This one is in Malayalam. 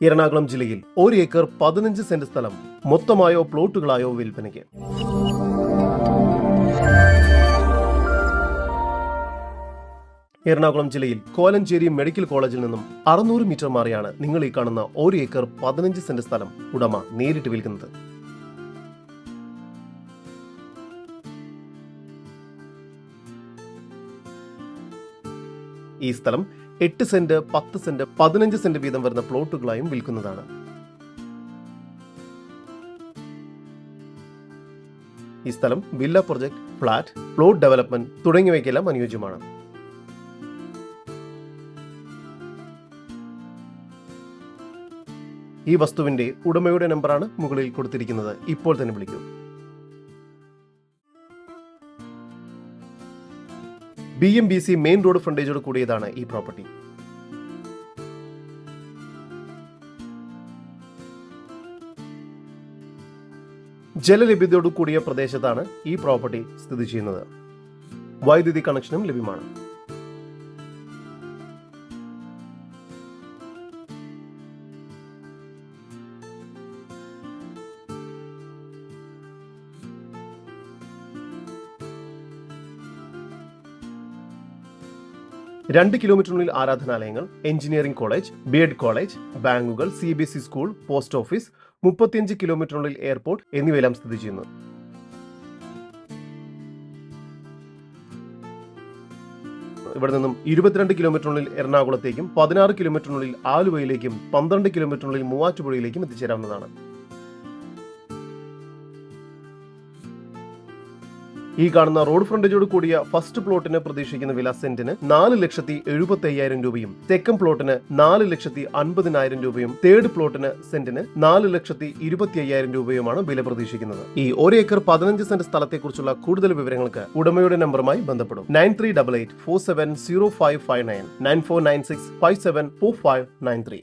എറണാകുളം ജില്ലയിൽ ഒരു ഏക്കർ പതിനഞ്ച് സെന്റ് സ്ഥലം മൊത്തമായോ പ്ലോട്ടുകളായോ വിൽപ്പനയ്ക്ക്. എറണാകുളം ജില്ലയിൽ കോലഞ്ചേരി മെഡിക്കൽ കോളേജിൽ നിന്നും അറുന്നൂറ് മീറ്റർ മാറിയാണ് നിങ്ങൾ ഈ കാണുന്ന ഒരു ഏക്കർ പതിനഞ്ച് സെന്റ് സ്ഥലം ഉടമ നേരിട്ട് വിൽക്കുന്നത്. ഈ സ്ഥലം എട്ട് സെന്റ് പത്ത് സെന്റ് പതിനഞ്ച് സെന്റ് വീതം വരുന്ന പ്ലോട്ടുകളായും വിൽക്കുന്നതാണ്. ഈ സ്ഥലം villa project flat plot development തുടങ്ങിയവയ്ക്കെല്ലാം അനുയോജ്യമാണ്. ഈ വസ്തുവിന്റെ ഉടമയുടെ നമ്പറാണ് മുകളിൽ കൊടുത്തിരിക്കുന്നത്. ഇപ്പോൾ തന്നെ വിളിക്കൂ. B M B C main road ഫ്രണ്ടേജോട് കൂടിയതാണ് ഈ പ്രോപ്പർട്ടി. ജലലഭ്യതയോട് കൂടിയ പ്രദേശത്താണ് ഈ പ്രോപ്പർട്ടി സ്ഥിതി ചെയ്യുന്നത്. വൈദ്യുതി കണക്ഷനും ലഭ്യമാണ്. രണ്ട് കിലോമീറ്ററിനുള്ളിൽ ആരാധനാലയങ്ങൾ engineering college B Ed college ബാങ്കുകൾ C B S E school post office മുപ്പത്തിയഞ്ച് കിലോമീറ്ററിനുള്ളിൽ എയർപോർട്ട് എന്നിവയെല്ലാം സ്ഥിതി ചെയ്യുന്നു. ഇവിടെ നിന്നും ഇരുപത്തിരണ്ട് കിലോമീറ്ററിനുള്ളിൽ എറണാകുളത്തേക്കും പതിനാറ് കിലോമീറ്ററിനുള്ളിൽ ആലുവയിലേക്കും പന്ത്രണ്ട് കിലോമീറ്ററിനുള്ളിൽ മൂവാറ്റുപുഴയിലേക്കും എത്തിച്ചേരാവുന്നതാണ്. ഈ കാണുന്ന റോഡ് ഫ്രണ്ടേജോട് കൂടിയ ഫസ്റ്റ് പ്ലോട്ടിന് പ്രതീക്ഷിക്കുന്ന വില സെന്റിന് നാല് ലക്ഷത്തി എഴുപത്തി അയ്യായിരം രൂപയും സെക്കൻഡ് പ്ലോട്ടിന് നാല് ലക്ഷത്തി അൻപതിനായിരം രൂപയും തേർഡ് പ്ലോട്ടിന് സെന്റിന് നാല് ലക്ഷത്തി ഇരുപത്തി അയ്യായിരം രൂപയുമാണ് വില പ്രതീക്ഷിക്കുന്നത്. ഈ ഒരു ഏക്കർ പതിനഞ്ച് സെന്റ് സ്ഥലത്തെക്കുറിച്ചുള്ള കൂടുതൽ വിവരങ്ങൾക്ക് ഉടമയുടെ നമ്പറുമായി ബന്ധപ്പെടും. Nine three double eight four seven zero five five nine nine four nine six five seven four five nine three.